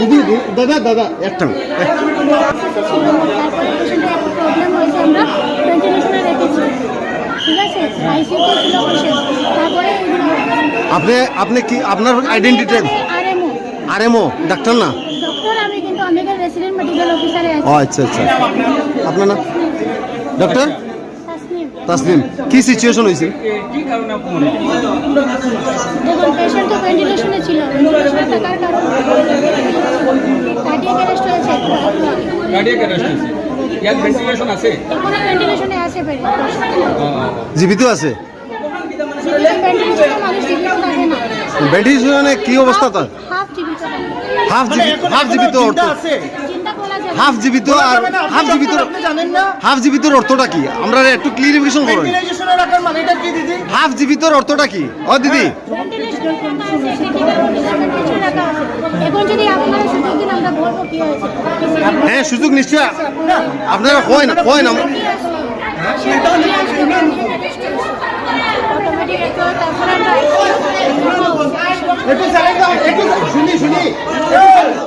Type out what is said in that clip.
দিদি দাদা দাদা একটা আপনি আপনি কি আপনার আইডেন্টিটি আরএমও ডাক্তার না? আচ্ছা আচ্ছা। আপনার না ডক্টর তাসনিম তাসলিম কি সিচুয়েশন হয়েছিল? দেখুন পেশেন্ট তো ভেন্টিলেশনে ছিল ভেন্টিলেশনে থাকার কারণে কার্ডিয়াক অ্যারেস্ট হয়েছে একটু একটু আগে। কার্ডিয়াক অ্যারেস্ট হয়েছে। ইয়ার ভেন্টিলেশন আছে? এখনও ভেন্টিলেশনে আছে পেশেন্ট জীবিত আছে? ভেন্টিলেশনে কি অবস্থা তার? হাফ জীবিত হাফ জীবিত হাফ জীবিত যায় হাফ জীবিত আর হাফ জীবিত আপনি জানেন না। হাফ জীবিতর অর্থটা কি? আমরা একটু ক্লিয়ারিফিকেশন করুন। হাফ জীবিতর অর্থটা কি? ও দিদি। হয়েছে। হ্যাঁ সুযোগ নিশ্চয়। আপনারা হয় না হয় না। অটোমেটিক তারপরে আমরা একটু সাইড দাও একটু শুনি শুনি।